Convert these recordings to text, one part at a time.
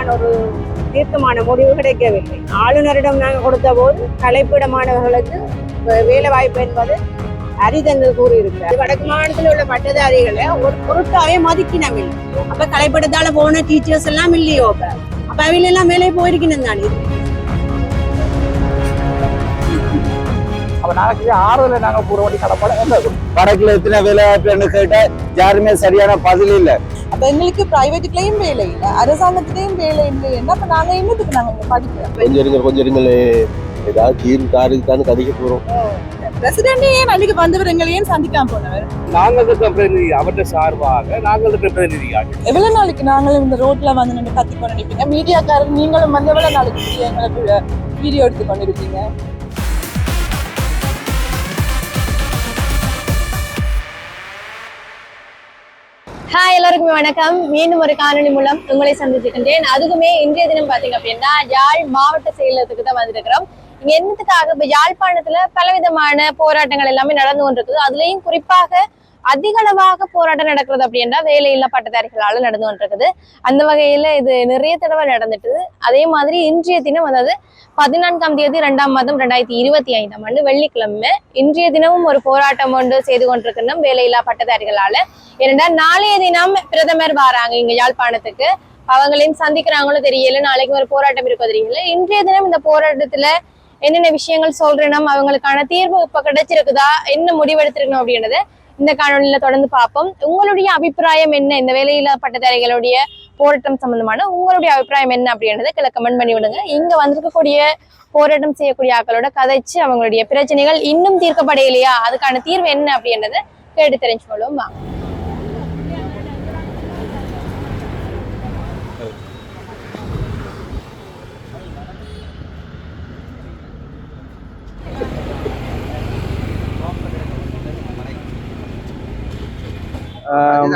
நிரந்தரமான ஒரு தீர்க்கமான முடிவு கிடைக்கவில்லை. ஆளுநரிடம் நாங்கள் கொடுத்த போது கலைப்பிட மாணவர்களுக்கு வேலை வாய்ப்பு என்பது அரிதென்று கூறியிருக்கிறார். வடக்கு மாநிலத்தில் உள்ள பட்டதாரிகளை ஒரு பொருட்டாவே மதிக்கினவில்லை அப்ப கலைப்படத்தால போன டீச்சர்ஸ் எல்லாம் இல்லையோ அப்ப? அப்ப அவையில எல்லாம் மேலே போயிருக்கணும் தானே? ஆறுதல் நாங்க பூர்வ கடப்பாடு என்ன வடக்குல எத்தனை வேலை வாய்ப்பு கேட்டா யாருமே சரியான பதில் இல்ல. அப்ப எங்களுக்கு பிரைவேட்டுக்குலயும் வேலை இல்ல. அரசாங்கத்திலயும் வேலை இல்லை அப்ப நாங்க என்னத்துக்கு நாங்க இங்க படிக்கிறோம்? கொஞ்சம் இருங்க கொஞ்சம் இருங்களே ஏதாவது தீர்வு தாருக்குதான்னு கதைக்க போறோம். பிரசிடண்டே ஏன் அன்னைக்கு வந்தவர் எங்களை ஏன் சந்திக்காம போனவர்? நாங்கள் தான் பிரதிநிதி அவற்றை சார்பாக நாங்கள் தான் பிரதிநிதியாக எவ்வளவு நாளைக்கு நாங்களும் இந்த ரோட்ல வந்து நின்று கத்தி கொண்டு நிற்பீங்க மீடியாக்காரர் நீங்களும் வந்து எவ்வளவு நாளைக்கு எங்களுக்கு வீடியோ எடுத்து கொண்டு இருப்பீங்க ஹாய் எல்லாருக்குமே வணக்கம். மீண்டும் ஒரு காணொலி மூலம் உங்களை சந்திச்சுக்கின்றேன் அதுக்குமே இன்றைய தினம் பாத்தீங்க அப்படின்னா யாழ் மாவட்ட செயலகத்துக்கு தான் வந்திருக்கிறோம். என்னத்துக்காக? இப்ப யாழ்ப்பாணத்துல பலவிதமான போராட்டங்கள் எல்லாமே நடந்து கொண்டிருக்குது. அதுலயும் குறிப்பாக அதிக அளவாக போராட்டம் நடக்கிறது அப்படின்னா வேலையில்லா பட்டதாரிகளால நடந்து கொண்டிருக்குது. அந்த வகையில இது நிறைய தடவை நடந்துட்டு அதே மாதிரி இன்றைய தினம் அதாவது பதினான்காம் தேதி ரெண்டாம் மாதம் ரெண்டாயிரத்தி இருபத்தி ஐந்தாம் ஆண்டு வெள்ளிக்கிழமை இன்றைய தினமும் ஒரு போராட்டம் ஒன்று செய்து கொண்டிருக்கணும் வேலையில்லா பட்டதாரிகளால. ஏனென்றா நாளைய தினம் பிரதமர் வராங்க இங்க யாழ்ப்பாணத்துக்கு. அவங்களையும் சந்திக்கிறாங்களோ தெரியல நாளைக்கு ஒரு போராட்டம் இருக்கோ தெரியல. இன்றைய தினம் இந்த போராட்டத்துல என்னென்ன விஷயங்கள் சொல்றேனும் அவங்களுக்கான தீர்வு இப்ப கிடைச்சிருக்குதா என்ன முடிவெடுத்திருக்கணும் அப்படின்றத இந்த காணொலியில தொடர்ந்து பார்ப்போம். உங்களுடைய அபிப்பிராயம் என்ன? இந்த வேலையில பட்டதாரிகளுடைய போராட்டம் சம்பந்தமான உங்களுடைய அபிப்பிராயம் என்ன அப்படின்றத கீழே கமெண்ட் பண்ணி விடுங்க. இங்க வந்திருக்கக்கூடிய போராட்டம் செய்யக்கூடிய ஆட்களோட கதைச்சு அவங்களுடைய பிரச்சனைகள் இன்னும் தீர்க்கப்படையிலையா? அதுக்கான தீர்வு என்ன அப்படின்றத கேட்டு தெரிஞ்சு கொள்வோம் வாங்க.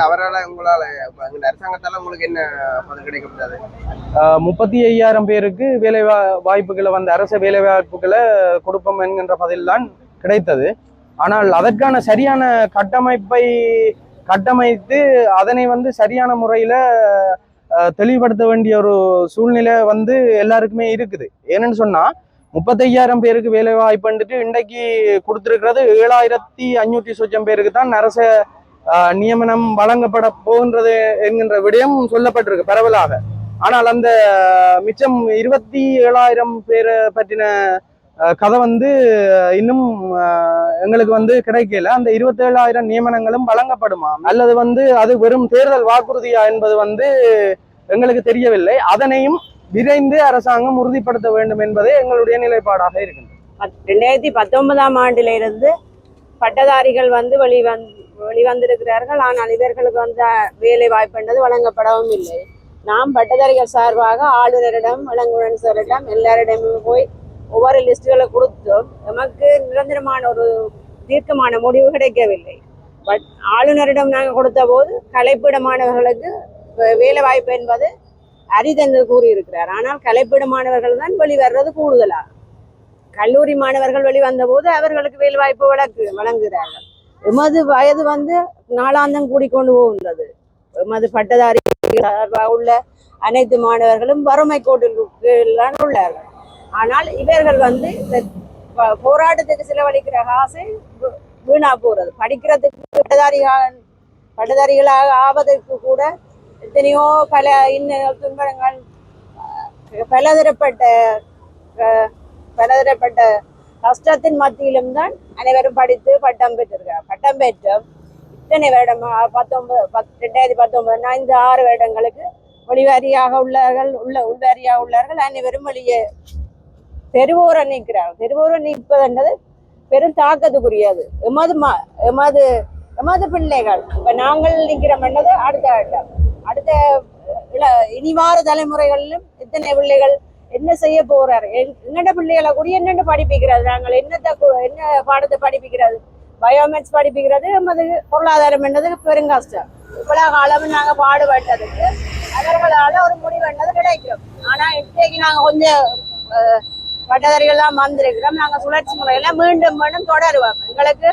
அவரால உங்களால எங்க அரசாங்கத்தால உங்களுக்கு என்ன பலன் கிடைக்கப்படாது முப்பத்தி ஐயாயிரம் பேருக்கு வேலை வாய்ப்புகளை வந்து அரச வேலை வாய்ப்புகளை கொடுப்போம் என்கின்ற பதில்தான் கிடைத்தது. ஆனால் அதற்கான சரியான கட்டமைப்பை கட்டமைத்து அதனை வந்து சரியான முறையில தெளிவுபடுத்த வேண்டிய ஒரு சூழ்நிலை வந்து எல்லாருக்குமே இருக்குது. ஏன்னு சொன்னா முப்பத்தையாயிரம் பேருக்கு வேலை வாய்ப்புன்ட்டு இன்றைக்கு கொடுத்திருக்கிறது ஏழாயிரத்தி அஞ்சூற்றி சொச்சம் பேருக்கு தான் அரச நியமனம் வழங்கப்பட போகின்றது என்கின்ற விடயம் சொல்லப்பட்டிருக்கு பரவலாக. ஆனால் அந்த மிச்சம் இருபத்தி ஏழாயிரம் பேரை பற்றின கதை வந்து இன்னும் எங்களுக்கு வந்து கிடைக்கல. அந்த இருபத்தேழாயிரம் நியமனங்களும் வழங்கப்படுமா? அல்லது வந்து அது வெறும் தேர்தல் வாக்குறுதியா என்பது வந்து எங்களுக்கு தெரியவில்லை. அதனையும் விரைந்து அரசாங்கம் உறுதிப்படுத்த வேண்டும் என்பதே எங்களுடைய நிலைப்பாடாக இருக்கின்றது. ரெண்டாயிரத்தி பத்தொன்பதாம் ஆண்டிலிருந்து பட்டதாரிகள் வந்து வெளிவந் வெளிவந்திருக்கிறார்கள். ஆனால் இவர்களுக்கு வந்து வேலை வாய்ப்புன்றது வழங்கப்படவும் இல்லை. நாம் பட்டதாரிகள் சார்பாக ஆளுநரிடம் வழங்குடன் சாரிடம் எல்லாரிடமும் போய் ஒவ்வொரு லிஸ்ட்டுகளை கொடுத்தோம் நமக்கு நிரந்தரமான ஒரு தீர்க்கமான முடிவு கிடைக்கவில்லை. பட் ஆளுநரிடம் நாங்கள் கொடுத்த போது கலைப்பிட மாணவர்களுக்கு வேலை வாய்ப்பு என்பது அரிதென்று கூறியிருக்கிறார். ஆனால் கலைப்பிட மாணவர்கள் தான் வெளிவர்றது கூடுதலா கல்லூரி மாணவர்கள் வெளிவந்த போது அவர்களுக்கு வேலை வாய்ப்பு வழக்கு வழங்குகிறார்கள். எமது வயது வந்து நாளாந்தம் கூடிக்கொண்டு போகின்றது. எமது பட்டதாரி உள்ள அனைத்து மாணவர்களும் வறுமை கோட்டில் உள்ளார்கள். ஆனால் இவர்கள் வந்து இந்த போராட்டத்துக்கு செலவழிக்கிற காசை வீணா போறது. படிக்கிறதுக்கு பட்டதாரிகள் பட்டதாரிகளாக ஆவதற்கு கூட எத்தனையோ பல இன்ன துன்பங்கள் பலதரப்பட்ட அஹ், பலதரப்பட்ட கஷ்டத்தின் மத்தியிலும் தான் அனைவரும் படித்து பட்டம் பெற்றிருக்கிறார். பட்டம் பெற்றும் இத்தனை வருடம் பத்தொன்பது பத் ரெண்டாயிரத்தி பத்தொன்பது ஐந்து ஆறு வருடங்களுக்கு வெளிவாரியாக உள்ளார்கள் உள்ள உள்வாரியாக உள்ளார்கள் அனைவரும் வெளியே தெருவோர நிற்கிறார்கள் தெருவோர நிற்பதுன்றது பெரும் தாக்கத்துக்குரியது. எமது ம எமது எமது பிள்ளைகள் இப்ப நாங்கள் நிற்கிறோம்ன்றது அடுத்த அடுத்த இள இனிவார தலைமுறைகளிலும் இத்தனை பிள்ளைகள் என்ன செய்ய போறாரு? என்னென்ன பிள்ளைகளை கூட என்னென்ன படிப்பிக்கிறது? நாங்கள் என்னத்தை என்ன பாடத்தை படிப்பிக்கிறது? பயோமேக்ஸ் படிப்பிக்கிறது நமது பொருளாதாரம் என்னது பெருங்கஷ்டம் இவ்வளவு காலம் நாங்க பாடுபட்டதுக்கு அவர்களால ஒரு முடிவு என்னது கிடைக்கும். ஆனா இன்றைக்கு நாங்க கொஞ்சம் பட்டதாரிகள்லாம் வந்திருக்கிறோம். நாங்க சுழற்சி முறையில மீண்டும் மீண்டும் தொடருவோம். எங்களுக்கு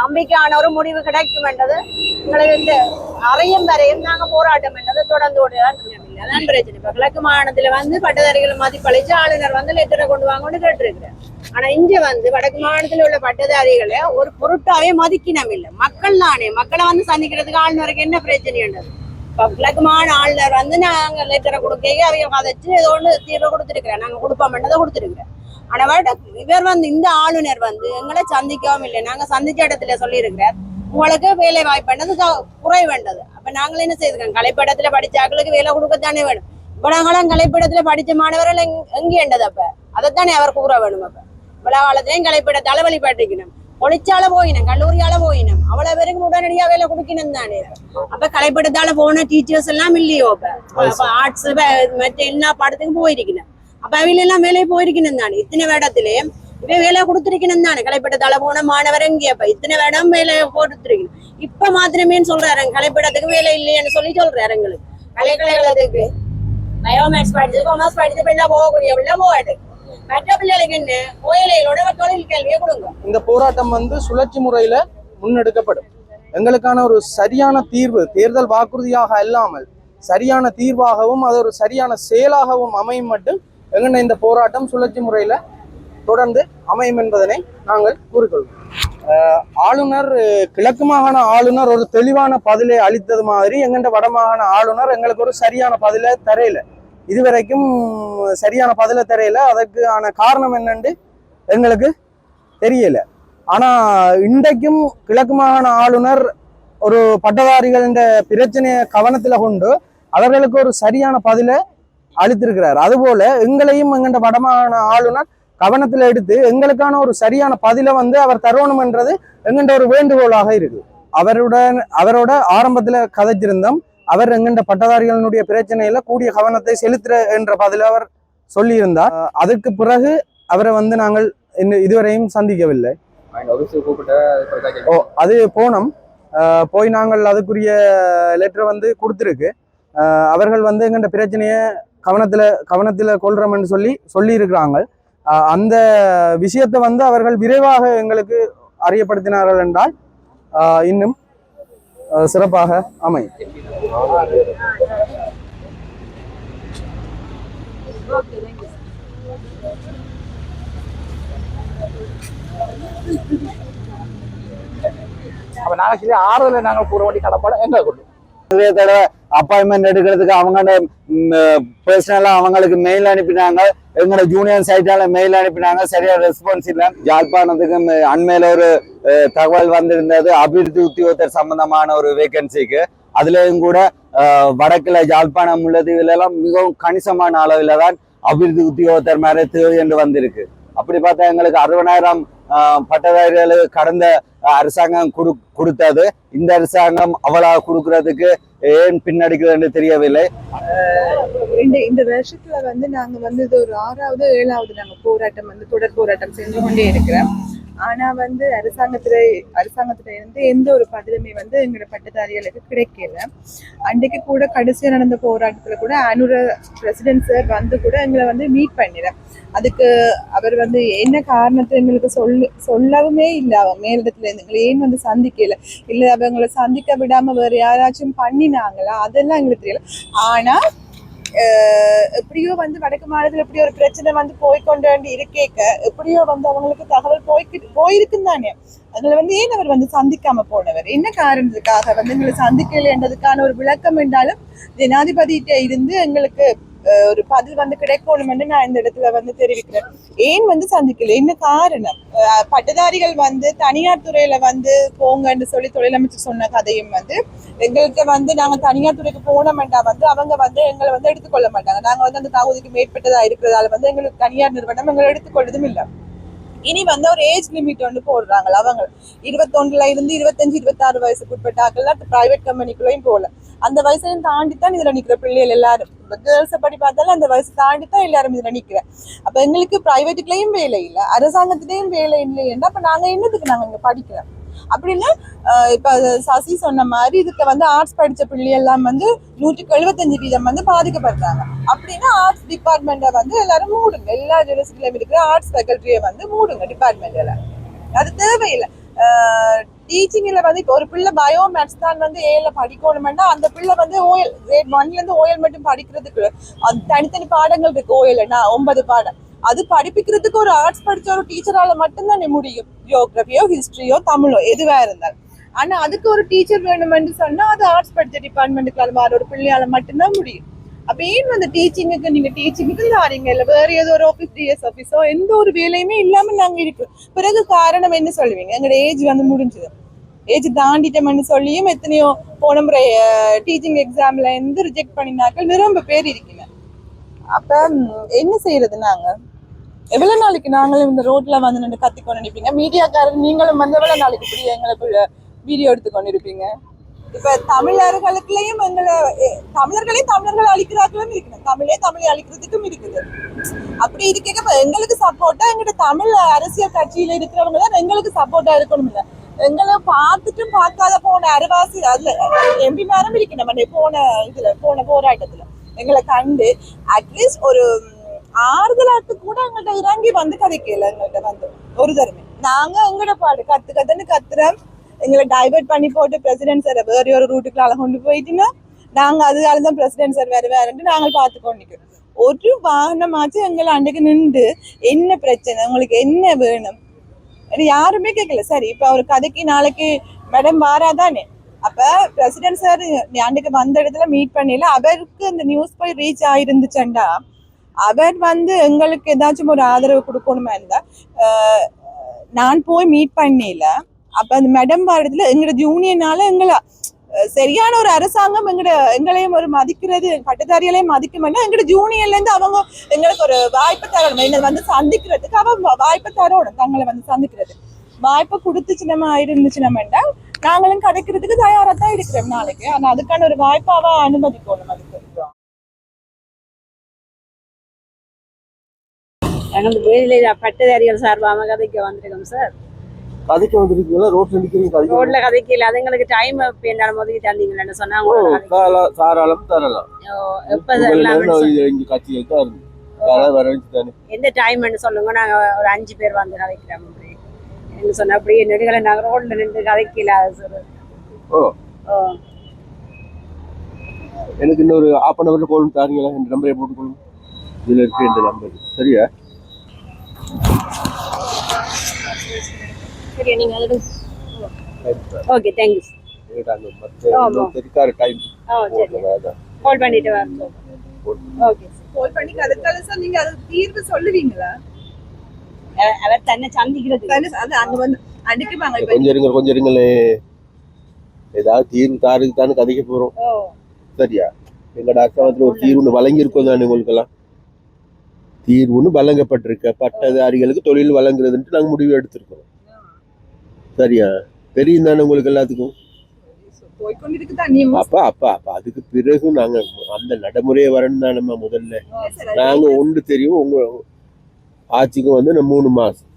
நம்பிக்கையான ஒரு முடிவு கிடைக்கும் என்றது எங்களுக்கு இந்த அறையும் வரையும் நாங்க போராட்டம் என்றது தொடர்ந்து கொண்டுதான் இருக்கிறோம் இல்லை அதான் பிரச்சனை. இப்ப கிழக்கு மாகாணத்துல வந்து பட்டதாரிகள் மதிப்பளிச்சு ஆளுநர் வந்து லெட்டரை கொண்டு வாங்கன்னு கேட்டிருக்கிறேன் ஆனா இங்க வந்து வடக்கு மாகாணத்துல உள்ள பட்டதாரிகளை ஒரு பொருட்டாவே மதிக்கினம் இல்லை. மக்கள் தானே. மக்களை வந்து சந்திக்கிறதுக்கு ஆளுநருக்கு என்ன பிரச்சனைன்றது? இப்ப கிழக்கு மாகாண ஆளுநர் வந்து நாங்க லெட்டரை கொடுக்க அவங்க கதைச்சு ஏதோ ஒன்று தீர்வு கொடுத்துருக்கிறேன் நாங்க கொடுப்போம்ன்றதை கொடுத்துருக்கிறேன் ஆனா வட- இவர் வந்து இந்த ஆளுநர் வந்து எங்களை சந்திக்கவும் இல்லை. நாங்க சந்திச்ச இடத்துல சொல்லியிருக்கிறார். உங்களுக்கு வேலை வாய்ப்புன்றது குறைவேண்டது அப்ப நாங்கள் என்ன செய்திருக்கோம் கலைப்படத்துல படிச்சாக்களுக்கு வேலை கொடுக்கத்தானே வேணும். இவ்வளவு கலைப்படத்துல படிச்ச மாணவர்கள் எங்க- எங்கேண்டது அப்ப? அதைத்தானே அவர் கூற வேணும் அப்ப. இவ்வளவு காலத்திலையும் கலைப்படத்தால வழிபட்டிக்கணும் பொழிச்சால போயினோம் கல்லூரியால போயினோம். அவ்வளவு பேருக்கு உடனடியா வேலை கொடுக்கணும் தானே. அப்ப கலைப்படத்தால போன டீச்சர்ஸ் எல்லாம் இல்லையோ அப்ப? ஆர்ட்ஸ் மற்ற எல்லா பாடத்துக்கும் போயிருக்கணும். அப்ப அவையில எல்லாம் வேலையை போயிருக்கணும் தானே. இத்தனை வேடத்திலே இவன் வேலை கொடுத்திருக்கணும் தானே. கலைப்படத்தால போன மாணவர் எங்கே இத்தனை வேடம் வேலை போட்டுருக்கணும் இப்ப மாத்திரமே சொல்றாரு கலைப்படத்துக்கு வேலை இல்லையேன்னு சொல்லி சொல்றாரு எங்களுக்கு. கலைக்கலைகளுக்கு பயோமேக்ஸ் படிச்சு கொமர்ஸ் படிச்சு பிள்ளை போகக்கூடிய பிள்ளை போகாது. மற்ற பிள்ளைகளுக்கு என்ன? கோயிலைகளோட தொழில் கல்வியை கொடுங்க. இந்த போராட்டம் வந்து சுழற்சி முறையில முன்னெடுக்கப்படும். எங்களுக்கான ஒரு சரியான தீர்வு தேர்தல் வாக்குறுதியாக அல்லாமல் சரியான தீர்வாகவும் அது ஒரு சரியான செயலாகவும் அமையும் மட்டும் எங்கன்னா இந்த போராட்டம் சுழற்சி முறையில தொடர்ந்து அமையும் என்பதனை நாங்கள் கூறிக்கொள்வோம். ஆளுநர் கிழக்கு மாகாண ஆளுநர் ஒரு தெளிவான பதிலை அளித்தது மாதிரி எங்கண்ட வடமாகாண ஆளுநர் எங்களுக்கு ஒரு சரியான பதிலை தரையில இதுவரைக்கும் சரியான பதிலை தரையில அதற்கான காரணம் என்னன்னு எங்களுக்கு தெரியல. ஆனா இன்றைக்கும் கிழக்கு மாகாண ஆளுநர் ஒரு பட்டதாரிகள் பிரச்சனையை கவனத்துல கொண்டு அவர்களுக்கு ஒரு சரியான பதிலை அளித்திருக்கிறார். அதுபோல எங்களையும் எங்கண்ட வடமாகாண ஆளுநர் கவனத்தில் எடுத்து எங்களுக்கான ஒரு சரியான பதிலை வந்து அவர் தரணும் என்றது ஒரு வேண்டுகோளாக இருக்கு அவருடன் அவரோட ஆரம்பத்தில் கதைச்சிருந்தோம். அவர் எங்கண்ட பட்டதாரிகளினுடைய பிரச்சனையில கூடிய கவனத்தை செலுத்துற என்ற பதில அவர் சொல்லியிருந்தார். அதுக்கு பிறகு அவரை வந்து நாங்கள் இன்னும் இதுவரையும் சந்திக்கவில்லை. ஓ அது போனோம். போய் நாங்கள் அதுக்குரிய லெட்டர் வந்து கொடுத்துருக்கு. அவர்கள் வந்து எங்கள்ட பிரச்சனையை கவனத்தில் கவனத்தில் கொள்றோம்னு சொல்லி சொல்லியிருக்கிறாங்க. அந்த விஷயத்தை வந்து அவர்கள் விரைவாக எங்களுக்கு அறியப்படுத்தினார்கள் என்றால் இன்னும் சிறப்பாக அமையும். அப்ப நாங்க ஆறுதலை நாங்க கூற வேண்டிய கடப்பாடு எங்க கொண்டு நிறைய தடவை அப்பாயின்மெண்ட் எடுக்கிறதுக்கு அவங்க பர்சனலாக அவங்களுக்கு மெயில் அனுப்பினாங்க. எங்களோட ஜூனியர் சைட்டால மெயில் அனுப்பினாங்க. சரியா ரெஸ்பான்ஸ் இல்லை. யாழ்ப்பாணத்துக்கு அண்மையில் அண்மையில ஒரு தகவல் வந்திருந்தது. அபிவிருத்தி உத்தியோகத்தர் சம்பந்தமான ஒரு வேகன்சிக்கு அதுலயும் கூட வடக்கில் யாழ்ப்பாணம் உள்ளது. இதுல எல்லாம் மிகவும் கணிசமான அளவில் தான் அபிவிருத்தி உத்தியோகத்தர் மேலே தேவை என்று வந்திருக்கு. அப்படி பார்த்தா எங்களுக்கு அறுபதாயிரம் பட்டதாரிகளுக்கு கடந்த அரசாங்கம் கொடு கொடுத்தது. இந்த அரசாங்கம் அவ்வளவு கொடுக்கறதுக்கு ஏன் பின்னடிக்குதுன்னு தெரியவில்லை. இந்த இந்த வருஷத்துல வந்து நாங்க வந்து இது ஒரு ஆறாவது ஏழாவது நாங்க போராட்டம் வந்து தொடர் போராட்டம் செஞ்சு கொண்டே இருக்கிறோம். ஆனா வந்து அரசாங்கத்துல அரசாங்கத்துல இருந்து எந்த ஒரு பதிலுமே வந்து எங்களோட பட்டதாரிகளுக்கு கிடைக்கல. அன்றைக்கு கூட கடைசியா நடந்த போராட்டத்துல கூட அனுர பிரசிடென்ட் சார் வந்து கூட எங்களை வந்து மீட் பண்ணிட அதுக்கு அவர் வந்து என்ன காரணத்தை எங்களுக்கு சொல்லு சொல்லவுமே இல்லை. அவங்க மேலிடத்துல இருந்து எங்களை ஏன் வந்து சந்திக்கல? இல்லை அவங்களை சந்திக்க விடாம வேற யாராச்சும் பண்ணினாங்களா? அதெல்லாம் எங்களுக்கு தெரியல. ஆனா எப்படியோ வந்து வடக்கு மாநிலத்தில் எப்படி ஒரு பிரச்சனை வந்து போய்க்கொண்டு வேண்டி இருக்கேக்க எப்படியோ வந்து அவங்களுக்கு தகவல் போய்க்கிட்டு போயிருக்குன்னு தானே. அதில் வந்து ஏன் அவர் வந்து சந்திக்காம போனவர்? என்ன காரணத்துக்காக வந்து எங்களை சந்திக்கலைன்றதுக்கான ஒரு விளக்கம் என்றாலும் ஜனாதிபதிகிட்ட இருந்து எங்களுக்கு ஒரு பதில் வந்து கிடைக்கணும்னு நான் இந்த இடத்துல வந்து தெரிவிக்கிறேன். ஏன் வந்து சந்திக்கல? என்ன காரணம்? பட்டதாரிகள் வந்து தனியார் துறையில வந்து போங்கன்னு சொல்லி தொழிலமைச்சர் சொன்ன கதையும் வந்து எங்களுக்கு வந்து நாங்க தனியார் துறைக்கு போனோம்டா வந்து அவங்க வந்து எங்களை வந்து எடுத்துக்கொள்ள மாட்டாங்க. நாங்க வந்து அந்த தகுதிக்கு மேற்பட்டதா இருக்கிறதால வந்து எங்களுக்கு தனியார் நிறுவனம் எங்களை எடுத்துக்கொள்ளதும் இல்லை. இனி வந்து ஒரு ஏஜ் லிமிட் ஒன்று போடுறாங்க. அவங்க இருபத்தொன்னுல இருந்து இருபத்தஞ்சு இருபத்தாறு வயசுக்கு உட்பட்ட ஆட்கள் பிரைவேட் கம்பெனிக்குள்ளேயும் போகல. அந்த வயசையும் தாண்டி தான் இதுல நிக்கிற பிள்ளைகள் எல்லாரும். கேர்ள்ஸை படி பார்த்தாலும் அந்த வயசு தாண்டி தான் எல்லாரும் இதுல நிக்கிற. அப்ப எங்களுக்கு ப்ரைவேட்டுக்குள்ளேயும் வேலை இல்லை. அரசாங்கத்திலையும் வேலை இல்லைன்னா அப்ப நாங்க என்னதுக்கு நாங்க இங்க படிக்கிறோம்? அப்படின்னு இப்போ சசி சொன்ன மாதிரி இதுக்கு வந்து ஆர்ட்ஸ் படித்த பிள்ளை எல்லாம் வந்து நூற்றுக்கு எழுபத்தஞ்சு வீதம் வந்து பாதிக்கப்படுறாங்க. அப்படின்னா ஆர்ட்ஸ் டிபார்ட்மெண்ட்டை வந்து எல்லாரும் மூடுங்க. எல்லா யூனிவர்சிட்டியிலும் இருக்கிற ஆர்ட்ஸ் ஃபேக்கல்ட்டியை வந்து மூடுங்க டிபார்ட்மெண்ட்டில் அது தேவையில்லை. டீச்சிங்கில் வந்து இப்போ ஒரு பிள்ளை பயோ மேத்ஸ் தான் வந்து ஏல படிக்கணும்னா அந்த பிள்ளை வந்து ஓஎல் கிரேட் ஒன்ல ஓஎல் மட்டும் படிக்கிறதுக்கு அது தனித்தனி பாடங்கள் இருக்கு. ஓஎல்னா ஒன்பது பாடம். அது படிப்பிக்கிறதுக்கு ஒரு ஆர்ட்ஸ் படிச்ச ஒரு டீச்சரால மட்டும்தான் முடியும் ஜியோகிரபியோ ஹிஸ்டரியோ தமிழோ எதுவா இருந்தாலும் ஆனா அதுக்கு ஒரு டீச்சர் வேணும்னு சொன்னா அது ஆர்ட்ஸ் படிச்ச டிபார்ட்மெண்ட்டுக்கு அது மாதிரி ஒரு பிள்ளையால மட்டும்தான் முடியும் அப்ப ஏன் வந்து டீச்சிங்குக்கு நீங்க டீச்சிங்குக்கு தாரீங்க இல்ல வேற ஏதோ ஒரு ஆஃபீஸ் டிஎஸ் ஆஃபீஸோ எந்த ஒரு வேலையுமே இல்லாம நாங்க இருக்கோம் பிறகு காரணம் என்ன சொல்லுவீங்க எங்களோட ஏஜ் வந்து முடிஞ்சது ஏஜ் தாண்டிட்டோம்னு சொல்லியும் எத்தனையோ போன முறை டீச்சிங் எக்ஸாம்ல இருந்து ரிஜெக்ட் பண்ணினாக்கள் நிரம்ப பேர் இருக்கீங்க அப்ப என்ன செய்யறது நாங்க? எவ்வளவு நாளைக்கு நாங்களும் இந்த ரோட்ல வந்து நின்று கத்திக்கொண்டு நிற்பீங்க மீடியாக்காரர் நீங்களும் வந்து எவ்வளவு நாளைக்கு இப்படி எங்களை வீடியோ எடுத்துக்கொண்டு இருப்பீங்க இப்ப தமிழர்களுக்குலயும் எங்களை தமிழர்களையும் தமிழர்கள் அழிக்கிறார்களும் இருக்கணும். தமிழே தமிழை அழிக்கிறதுக்கும் இருக்குது. அப்படி இருக்க எங்களுக்கு சப்போர்ட்டா எங்கிட்ட தமிழ் அரசியல் கட்சியில இருக்கிறவங்க தான் எங்களுக்கு சப்போர்ட்டா இருக்கணும் இல்ல எங்களை பார்த்துட்டும் பார்க்காத போன அரவாசி அதுல எம்பி மேரம் இருக்கு நம்ம போன இதுல போன போராட்டத்துல. எங்களை கண்டு அட்லீஸ்ட் ஒரு ஆறுதலாட்டு கூட எங்கள்கிட்ட இறங்கி வந்து கதைக்கல எங்கள்கிட்ட வந்து. ஒரு தருமே. நாங்க எங்கட பாடு கத்து கத்துன்னு கத்துறோம். எங்களை டைவர்ட் பண்ணி போட்டு பிரசிடென்ட் சார் வேற ஒரு ரூட்டுக்குள்ள கொண்டு போயிட்டுன்னா நாங்க அதுக்கால தான் பிரசிடென்ட் சார் வேற வேறன்ட்டு நாங்கள் பார்த்து கொண்டிருக்கோம் ஒரு வாகனமாச்சும் எங்களை அன்றைக்கு நின்று என்ன பிரச்சனை உங்களுக்கு என்ன வேணும்? யாருமே கேட்கல சரி இப்ப ஒரு கதைக்கு நாளைக்கு மேடம் வாராதானே? அப்ப பிரசிடென்ட் சார் அன்றைக்கு வந்த இடத்துல மீட் பண்ணல அவருக்கு இந்த நியூஸ் போய் ரீச் ஆயிருந்துச்சண்டா? அவர் வந்து எங்களுக்கு ஏதாச்சும் ஒரு ஆதரவு கொடுக்கணுமா இருந்தா நான் போய் மீட் பண்ணல. அப்ப அந்த மேடம் வாரத்துல எங்களோட ஜூனியர்னால எங்களை சரியான ஒரு அரசாங்கம் எங்கட எங்களையும் ஒரு மதிக்கிறது பட்டதாரிகளையும் மதிக்கும்னா எங்கட ஜூனியர்ல இருந்து அவங்க எங்களுக்கு ஒரு வாய்ப்பு தரணும். என்னை வந்து சந்திக்கிறதுக்கு அவங்க வாய்ப்பு தரணும். தங்களை வந்து சந்திக்கிறது வாய்ப்பு கொடுத்துச்சு நம்ம இருந்துச்சு நம்மண்டா நாங்களும் கிடைக்கிறதுக்கு தயாரா தான் இருக்கிறோம் நாளைக்கு. ஆனா அதுக்கான ஒரு வாய்ப்பாவா அனுமதிக்கணும் அதுக்கு. எங்களது வேலையில பட்டதாரிகள் சார்பாக கதைக்க வந்திருக்கோம் சார். கதைக்க வந்திருக்கீங்களா? ரோட்ல நிக்கிறீங்க கதைக்க ரோட்ல கதைக்கல அது எங்களுக்கு டைம் எப்ப என்னாலும் ஒதுக்கி தந்தீங்கன்னு சொன்னா ஓ, உங்களுக்கு கதைக்க- தாரா- தாராளம் தரலாம். எப்ப இங்க எந்த டைம்னு சொல்லுங்க. நாங்க ஒரு அஞ்சு பேர் வந்து கதைக்கிறோம். என்ன சொன்ன அப்படியே நெடுகளை நாங்க ரோட்ல நின்று கதைக்கல சார் ஓ. எனக்கு இன்னொரு ஆஃப் அன் ஹவர்ல கோல் தாரீங்களா? இந்த நம்பரை போட்டுக்கொள்ளுங்க இதுல இருக்கு இந்த நம்பர் சரியா? சரி நீங்க அதோட ஓகே தேங்க்யூ. தெரிக்கார டைம் ஓ சரி. கால் பண்ணிட்டு வரேன் ஓகே கால் பண்ணி கதைத்தால சார் நீங்க அது தீர்வு சொல்லுவீங்களா? அவர் தன்னை சந்திக்கிறது. தானே? அது வந்து கொஞ்சம் இருங்க கொஞ்சம் இருங்களே ஏதாவது தீர்வு தாருக்கு தானே கதைக்க போறோம். ஓ. சரியா? எங்கட அரசாங்கத்துல ஒரு தீர்வுன்னு வழங்கியிருக்கோம் தானே உங்களுக்கெல்லாம்? தீர்வுன்னு வழங்கப்பட்டிருக்க. பட்டதாரிகளுக்கு தொழில் வழங்குறதுன்ட்டு நாங்க முடிவு எடுத்திருக்கோம். சரியா? தெரியும் தானே உங்களுக்கு எல்லாத்துக்கும்? அப்ப அப்ப அப்ப அதுக்கு பிறகு நாங்க அந்த நடைமுறையை வரணும் தானேம்மா முதல்ல. நாங்க ஒன்று தெரியும் உங்க ஆட்சிக்கு வந்து நம்ம மூணு மாசம்.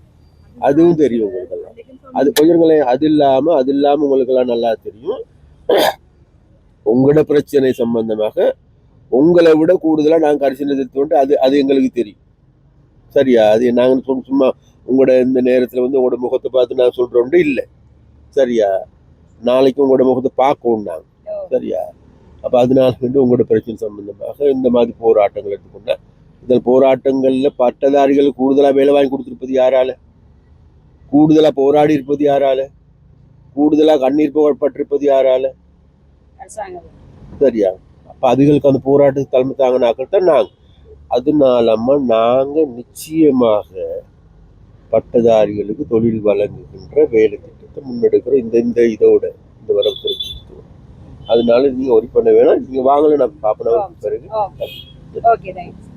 அதுவும் தெரியும் உங்களுக்கெல்லாம். அது கொஞ்சங்களேன் அது இல்லாம அது இல்லாம உங்களுக்கெல்லாம் நல்லா தெரியும். உங்களோட பிரச்சனை சம்பந்தமாக உங்களை விட கூடுதலா நாங்க கரிசனை செலுத்துவோம் அது அது எங்களுக்கு தெரியும். சரியா? அது நாங்க சும்~ சும்மா உங்களோட இந்த நேரத்துல வந்து உங்களோட முகத்தை பார்த்து நான் சொல்றோம் இல்லை. சரியா? நாளைக்கு உங்களோட முகத்தை பார்க்கணும் நாங்க. சரியா? அப்ப அதனால வந்து உங்களோட பிரச்சனை சம்பந்தமாக இந்த மாதிரி போராட்டங்கள் எடுத்துக்கொண்டா இந்த போராட்டங்கள்ல பட்டதாரிகள் கூடுதலா வேலை வாங்கி கொடுத்திருப்பது யாரால? கூடுதலா போராடி இருப்பது யாரால? கூடுதலா கண்ணீர் புகழ்பட்டிருப்பது யாரால? சரியா. அப்ப அதுகளுக்கு அந்த போராட்டத்துக்கு தலைமை தாங்கினாக்கள் தான் நாங்க. அதனாலம்மா நாங்க நிச்சயமாக பட்டதாரிகளுக்கு தொழில் வழங்குகின்ற வேலை திட்டத்தை முன்னெடுக்கிற இந்த இந்த இதோட இந்த வரவு அதனால நீங்க ஒரி பண்ண வேணாம். நீங்க வாங்கல நான் பாப்பனவருக்கு பிறகு ஓகே. தேங்க்ஸ்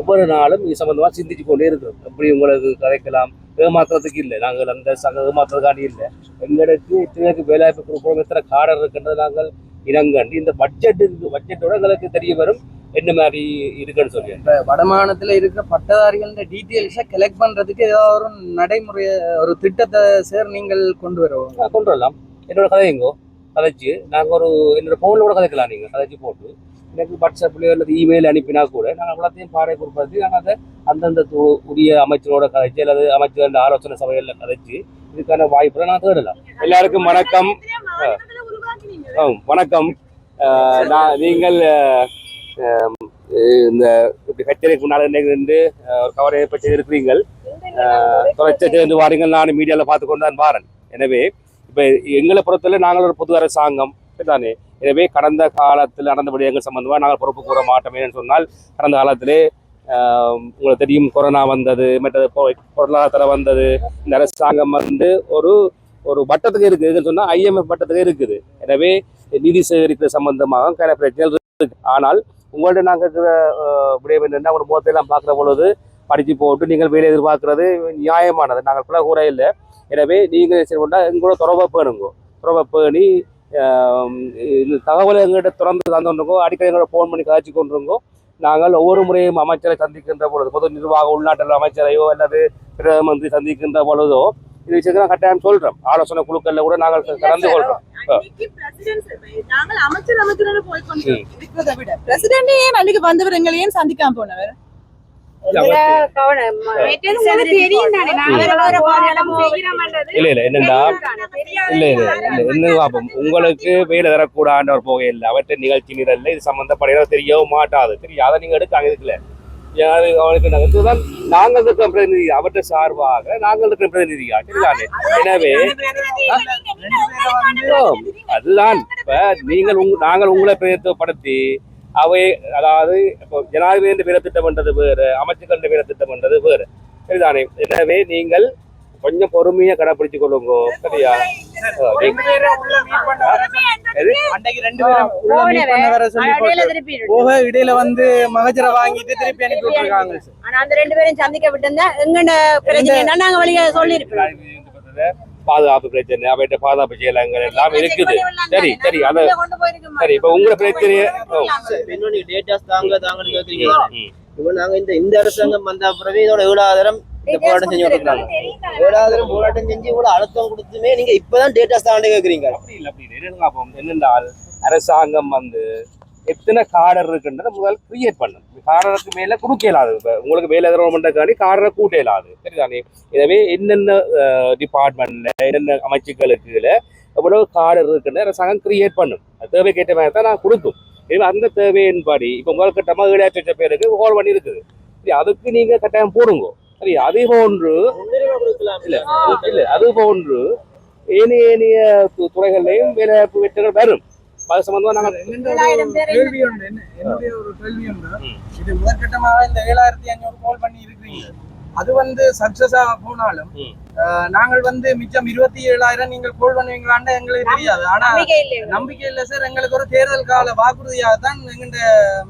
ஒவ்வொரு நாளும் இது சம்பந்தமா சிந்திச்சு கொண்டே இருக்கிறோம். எப்படி உங்களுக்கு கதைக்கலாம் ஏமாத்துறதுக்கு இல்லை. நாங்கள் அந்த சங்க ஏமாத்துறதுக்காண்டி இல்லை. எங்களுக்கு எத்தனைக்கு வேலைவாய்ப்பு கொடுக்குறோம். எத்தனை காடர் இருக்கின்றது நாங்கள் இனங்கண்டு. இந்த பட்ஜெட் பட்ஜெட்டோட எங்களுக்கு தெரிய வரும். என்ன மாதிரி இருக்குன்னு சொல்லி இப்ப வடமாநிலத்துல இருக்கிற பட்டதாரிகளோட டீட்டெயில்ஸை கலெக்ட் பண்றதுக்கு ஏதாவது ஒரு நடைமுறை ஒரு திட்டத்தை சார் நீங்கள் கொண்டு வருவோம். கொண்டு வரலாம். என்னோட கதையுங்கோ கதைச்சு. நாங்கள் ஒரு என்னோட ஃபோனில் கூட கதைக்கலாம் நீங்கள் கதைச்சு போட்டு. எனக்கு வாட்ஸ்அப்லேயோ அல்லது இமெயில் அனுப்பினா கூட நாங்கள் எல்லாத்தையும் பாறை கொடுப்பது நாங்கள் அதை அந்தந்த து- உரிய அமைச்சரோட கதைச்சு அல்லது அமைச்சர் ஆலோசனை சபைகளில் கதைச்சு இதுக்கான வாய்ப்புகளை நான் தேடலாம். எல்லாருக்கும் வணக்கம். வணக்கம். நான் நீங்கள் இந்த இப்படி கச்சேரிக்கு முன்னால் நின்று ஒரு கவரை பற்றி இருக்கிறீர்கள். தொலைச்சேர்ந்து வாருங்கள். நான் மீடியாவில் பார்த்து கொண்டு தான் வாரன். எனவே இப்போ எங்களை பொறுத்தவரை நாங்கள் ஒரு பொது அரசாங்கம். தானே எனவே கடந்த காலத்தில் நடந்த விடயங்கள் சம்பந்தமாக நாங்கள் பொறுப்பு கூற மாட்டோம் ஏன்னு சொன்னால் கடந்த காலத்திலே உங்களுக்கு தெரியும் கொரோனா வந்தது மற்றது பொருளாதாரம் வந்தது இந்த அரசாங்கம் வந்து ஒரு ஒரு வட்டத்துக்கு இருக்குதுன்னு சொன்னால் ஐஎம்எஃப் வட்டத்துக்கு இருக்குது. எனவே நிதி சேகரிக்கிற சம்பந்தமாக சில பிரச்சனைகள் இருக்கு. ஆனால் உங்கள்ட்ட நாங்கள் இருக்கிற விடயம் என்னென்னா உங்களோட முகத்தையெல்லாம் பார்க்குற பொழுது படித்து போட்டு நீங்கள் வேலை எதிர்பார்க்கறது நியாயமானது. நாங்கள் கூட கூற இல்லை. எனவே நீங்கள் செய்யணும்னா எங்களோட தொடர்பை பேணுங்கோ. தொடர்பை பேணி தகவலை எங்கள்கிட்ட திறந்து தந்துருங்கோ அடிக்கடி எங்களோட ஃபோன் பண்ணி காய்ச்சி கொண்டிருங்கோ நாங்கள் ஒவ்வொரு முறையும் அமைச்சரை சந்திக்கின்ற பொழுது பொது நிர்வாக உள்நாட்டில் அமைச்சரையோ அல்லது பிரதம மந்திரி சந்திக்கின்ற பொழுதோ இது விஷயத்தை நான் கட்டாயம் சொல்கிறோம் ஆலோசனை குழுக்களில் கூட நாங்கள் கலந்து நாங்கள் அமைச்சர் அமைச்சரோட போய் கொண்டு இருக்கிறதை விட பிரசிடண்டே ஏன் அன்னைக்கு வந்தவர் எங்களை ஏன் சந்திக்காம போனவர்? இல்லை இல்லை என்னண்டா இல்லை இல்லை என்ன உங்களுக்கு வேலை தரக்கூடாத ஒரு போகை இல்லை அவற்றை நிகழ்ச்சி நிரல்ல இது சம்பந்தப்படுகிற தெரியவும் மாட்டாது. தெரியாத. நீங்க எடுக்காங்க இதுக்குல யாரு அவனுக்கு நாங்கள் இதுதான் நாங்கள் இருக்கிற பிரதிநிதி அவற்றை சார்பாக நாங்கள் இருக்கிற பிரதிநிதியா? சரிதானே எனவே அதுதான். இப்ப நீங்கள் உங்க நாங்கள் உங்களை பிரயத்தப்படுத்தி அவை அதாவது இப்போ ஜனாதிபதி வேலை திட்டம் பண்றது வேறு அமைச்சர்கள் வேலை திட்டம் பண்றது வேறு. சரிதானே? எனவே நீங்கள் கொஞ்சம் பொறுமையா கடைப்பிடிச்சு கொள்ளுங்க சரியா? போக இடையில வந்து மகஜரை வாங்கிட்டு திருப்பி அனுப்பி விட்டுருக்காங்க. ஆனா அந்த ரெண்டு பேரும் சந்திக்க எங்கட பிரச்சனை நாங்க வெளியே சொல்லிருப்போம் பாதுகாப்பு பிரச்சனை அவர்கிட்ட பாதுகாப்பு செயலங்கள் எல்லாம் இருக்குது. சரி சரி அத சரி இப்ப உங்களோட பிரச்சனைய டேட்டாஸ் தாங்க தாங்கன்னு கேக்குறீங்க. இப்போ நாங்க இந்த இந்த அரசாங்கம் வந்த அப்புறமே இதோட ஏழாயிரம் இந்த போராட்டம் செஞ்சு கொடுக்குறாங்க ஏழாயிரம் போராட்டம் செஞ்சு இவ்வளவு அழுத்தம் கொடுத்துமே நீங்க இப்பதான் டேட்டாஸ் தாண்டி கேக்குறீங்க. அப்படி இல்லை அப்படி என்னென்றால் அரசாங்கம் வந்து எத்தனை காடர் இருக்குன்றத முதல் கிரியேட் பண்ணும் காரருக்கு மேல கொடுக்க இயலாது இப்போ உங்களுக்கு வேலை தரணுன்றக்காண்டி காரரை கூட்ட இயலாது சரிதானே? எனவே என்னென்ன டிபார்ட்மெண்ட்ல என்னென்ன அமைச்சுக்களுக்கு எவ்வளவு காடர் இருக்குன்னு அரசாங்கம் கிரியேட் பண்ணும். தேவைக்கேற்ற மாதிரி தான் நான் கொடுக்கும். எனவே அந்த தேவையின்படி இப்போ முதல் கட்டமாக ஏழாயிரத்தி லட்சம் பேருக்கு ஹோல் பண்ணி இருக்குது சரி அதுக்கு நீங்க கட்டாயம் போடுங்க. சரி அதே போன்று இல்லை இல்லை இல்ல அது போன்று ஏனைய ஏனைய து- வேலை வெற்றிகள் வரும். அது சம்பந்தமா நாங்க என்னுடைய ஒரு கேள்வி. இது முதற்கட்டமாக இந்த ஏழாயிரத்தி ஐநூறு கோல் பண்ணி இருக்கிறீங்க அது வந்து சக்சஸா போனாலும் ம். அஹ், நாங்கள் வந்து மிச்சம் இருபத்தி ஏழாயிரம் நீங்கள் கோல் பண்ணுவீங்களான்னு எங்களுக்கு தெரியாது. ஆனா நம்பிக்கை இல்லை சார் எங்களுக்கு ஒரு தேர்தல் கால வாக்குறுதியாக தான் எங்க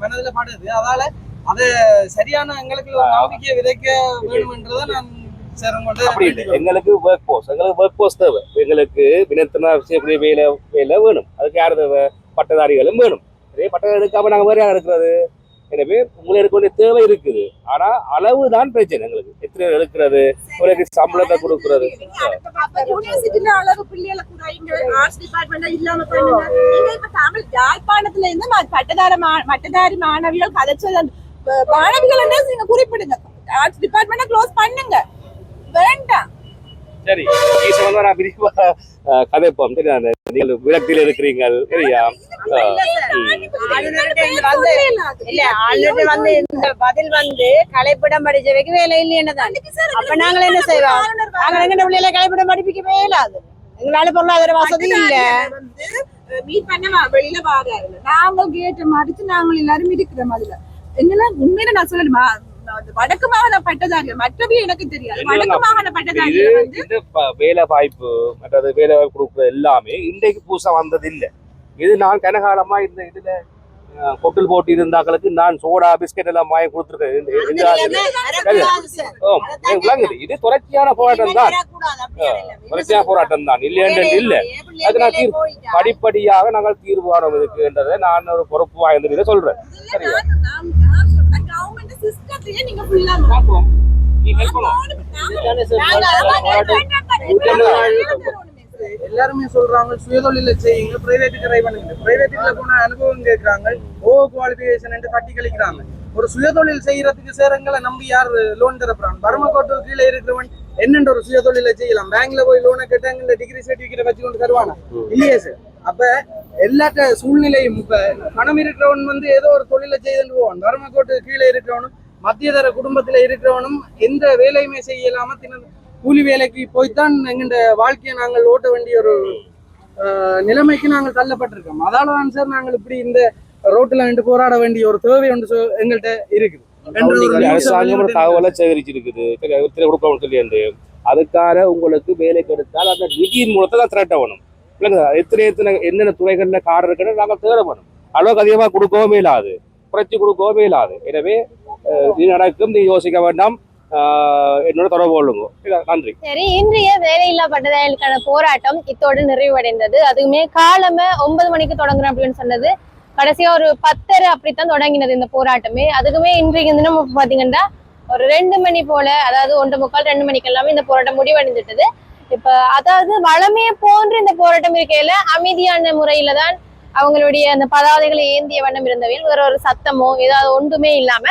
மனதுல படுது. அதால அது சரியான எங்களுக்கு ஒரு நம்பிக்கையை விதைக்க வேணும்ன்றதை நான் அப்படி இல்லை. எங்களுக்கு ஒர்க் போர்ஸ் எங்களுக்கு ஒர்க் போர்ஸ் தேவை. எங்களுக்கு வினத்தனா செய்யக்கூடிய வேலை வேலை வேணும். அதுக்கு யார் தேவை? பட்டதாரிகளும் வேணும். இதே பட்டதாரி எடுக்காம நாங்க வேற யார் எடுக்கிறது எனவே உங்களை எடுக்க வேண்டிய தேவை இருக்குது. ஆனா அளவு தான் பிரச்சனை எங்களுக்கு. எத்தனை எடுக்கிறது? உங்களுக்கு சம்பளத்தை கொடுக்கறது. யாழ்ப்பாணத்துல இருந்து பட்டதார மா- பட்டதாரி மாணவிகள் ப- மாணவிகள் குறிப்பிடுங்க. ஆர்ட்ஸ் டிபார்ட்மெண்ட்டை க்ளோஸ் பண்ணுங்க. வேண்டாம். சரி நீ சம்பந்தமா நான் விரிவா கதைப்போம். சரி அந்த நீங்கள் விரக்தியில் இருக்கிறீங்க சரியா? இல்ல ஆளுநர் வந்து இந்த பதில் வந்து கலைப்பிடம் படிச்சவைக்கு வேலை இல்லைன்னு தான் அப்ப நாங்கள் என்ன செய்வோம்? நாங்கள் எங்க பிள்ளைகளை கலைப்பிடம் படிப்பிக்கவே இல்லாது. எங்களால பொருளாதார வசதி இல்ல. வந்து மீட் பண்ண வா- வெளியில வாராரு நாங்கள் கேட்ட மடிச்சு நாங்கள் எல்லாரும் இருக்கிறோம் அதுல எங்களை உண்மையில நான் சொல்லணுமா? வடக்கு மாகாண பட்டதாரிகள் மற்றவை எனக்கு தெரியாது. வடக்கு மாகாண பட்டதாரிகள் வந்து வேலை வாய்ப்பு மற்றது வேலை வாய்ப்பு கொடுக்குறது எல்லாமே இன்றைக்கு புதுசா வந்தது இல்லை இது நான் கனகாலமா இந்த இதுல கொட்டில் போட்டு இருந்தாக்களுக்கு நான் சோடா பிஸ்கட் எல்லாம் வாங்கி கொடுத்துருக்கேன். விளங்குது. இது தொடர்ச்சியான போராட்டம் தான். தொடர்ச்சியான போராட்டம் தான். இல்லையென்று இல்ல. அதுக்கு நான் தீர்வு படிப்படியாக நாங்கள் தீர்வு காணும் இருக்குன்றதை நான் ஒரு பொறுப்பு வாய்ந்த சொல்றேன். சரியா? சிஸ்டத்தையே நீங்க ஃபுல்லா எல்லாருமே சொல்றாங்க சுயதொழில செய்யுங்க பிரைவேட்டுக்கு ட்ரை பண்ணுங்க. பிரைவேட்டுக்குள்ள போன அனுபவம் கேட்கறாங்க ஓ குவாலிஃபிகேஷன் கட்டி கழிக்கிறாங்க. ஒரு சுயதொழில் செய்யறதுக்கு சேரங்களை நம்பி யார் லோன் தரப்படுறாங்க பரமக்கோட்டு கீழே இருக்கிறவன் என்னென்ற ஒரு சுயதொழில செய்யலாம். பேங்க்ல போய் லோனை கேட்டாங்க இந்த டிகிரி சர்டிபிகேட் வச்சு கொண்டு தருவானா? இல்லையே சார் அப்ப எல்லாத்த சூழ்நிலையும் இப்ப பணம் இருக்கிறவன் வந்து ஏதோ ஒரு தொழிலை செய்துட்டு போவான். பரமக்கோட்டு கீழே இருக்கிறவனும் மத்தியதர குடும்பத்துல இருக்கிறவனும் எந்த வேலையுமே செய்யலாம தின கூலி வேலைக்கு போய்த்தான் எங்கள்ட வாழ்க்கையை நாங்கள் ஓட்ட வேண்டிய ஒரு நிலைமைக்கு நாங்கள் தள்ளப்பட்டிருக்கோம். அதால தான் சார் நாங்கள் இப்படி இந்த ரோட்டில் நின்று போராட வேண்டிய ஒரு தேவை ஒன்று எங்கள்கிட்ட இருக்குது. அரசாங்கம் தகவலை சேகரிச்சிருக்குது. திரை கொடுக்கணும் சொல்லி அதுக்காக உங்களுக்கு வேலைக்கு எடுத்தால் அந்த நிதியின் மூலத்தை தான் திரட்ட வேணும் இல்லைங்க எத்தனை எத்தனை என்னென்ன துறைகளில் கார்டு இருக்குன்னு நாங்கள் தேட அளவுக்கு அதிகமாக கொடுக்கவும் இல்லாது குறைச்சி கொடுக்கவும் இல்லாது எனவே இது நடக்கும் நீ யோசிக்க வேண்டாம். ஆஹ், என்னோட தொடர்பு கொள்ளுங்க. நன்றி. சரி இன்றைய வேலையில்லா பட்டதாரிகளுக்கான போராட்டம் இத்தோடு நிறைவடைந்தது. அதுவுமே காலமே ஒன்பது மணிக்கு தொடங்குறோம் அப்படின்னு சொன்னது. கடைசியா ஒரு பத்தரை அப்படித்தான் தொடங்கினது இந்த போராட்டமே. அதுக்குமே இன்றைக்கு தினம் பாத்தீங்கன்னா ஒரு ரெண்டு மணி போல அதாவது ஒன்று முக்கால் ரெண்டு மணிக்கு எல்லாமே இந்த போராட்டம் முடிவடைந்துட்டது இப்ப அதாவது வளமையை போன்று இந்த போராட்டம் இருக்கையில அமைதியான முறையில தான் அவங்களுடைய அந்த பதாதைகளை ஏந்திய வண்ணம் இருந்தவையில் வேற ஒரு சத்தமோ ஏதாவது ஒன்றுமே இல்லாம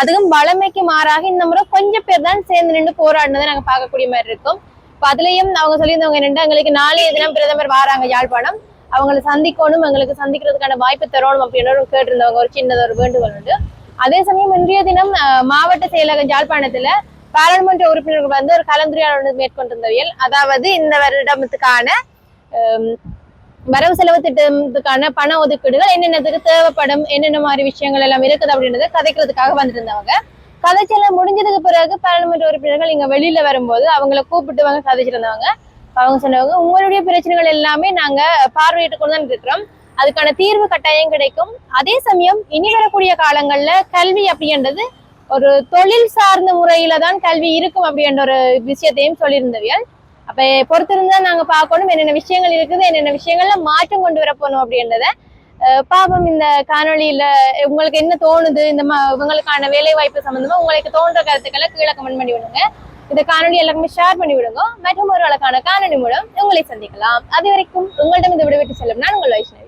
அதுவும் வளமைக்கு மாறாக இந்த முறை கொஞ்சம் பேர் தான் சேர்ந்து நின்று போராடினதை நாங்க பார்க்கக்கூடிய மாதிரி இருக்கும். இப்ப அதுலயும் அவங்க சொல்லியிருந்தவங்க என்னன்னா எங்களுக்கு நாளைய தினம் பிரதமர் வாராங்க யாழ்ப்பாணம். அவங்களை சந்திக்கணும் எங்களுக்கு சந்திக்கிறதுக்கான வாய்ப்பு தரணும் அப்படின்னு கேட்டிருந்தவங்க ஒரு சின்னது ஒரு வேண்டுகோள் உண்டு. அதே சமயம் இன்றைய தினம் மாவட்ட செயலகம் யாழ்ப்பாணத்துல பாராளுமன்ற உறுப்பினர்கள் வந்து ஒரு கலந்துரையாடல் மேற்கொண்டிருந்தவியல் அதாவது இந்த வருடத்துக்கான வரவு செலவு திட்டத்துக்கான பண ஒதுக்கீடுகள் என்னென்னத்துக்கு தேவைப்படும் என்னென்ன மாதிரி விஷயங்கள் எல்லாம் இருக்குது அப்படின்றத கதைக்கிறதுக்காக வந்திருந்தவங்க. கதைச்செல்லாம் முடிஞ்சதுக்கு பிறகு பாராளுமன்ற உறுப்பினர்கள் இங்க வெளியில வரும்போது அவங்கள கூப்பிட்டு வாங்க கதைச்சிருந்தவங்க அவங்க சொன்னவங்க உங்களுடைய பிரச்சனைகள் எல்லாமே நாங்க பார்வையிட்டு கொண்டு தான் இருக்கிறோம். அதுக்கான தீர்வு கட்டாயம் கிடைக்கும். அதே சமயம் இனி வரக்கூடிய காலங்கள்ல கல்வி அப்படின்றது ஒரு தொழில் சார்ந்த முறையில தான் கல்வி இருக்கும் அப்படின்ற ஒரு விஷயத்தையும் சொல்லியிருந்தவியல். அப்ப பொறுத்திருந்தா நாங்க பார்க்கணும் என்னென்ன விஷயங்கள் இருக்குது என்னென்ன விஷயங்கள்ல மாற்றம் கொண்டு வர போகணும் அப்படின்றத பாபம் இந்த காணொளியில உங்களுக்கு என்ன தோணுது இந்த இவங்களுக்கான வேலை வாய்ப்பு சம்பந்தமா உங்களுக்கு தோன்ற கருத்துக்களை கீழே கமெண்ட் பண்ணி விடுங்க. இந்த காணொலி எல்லாருமே ஷேர் பண்ணி விடுங்க. மற்றும் ஒரு வழக்கான காணொலி மூலம் உங்களை சந்திக்கலாம். அது வரைக்கும் உங்களிடம் இந்த விடுவிட்டு செல்லும் நான் உங்கள் வைஷ்ணவி.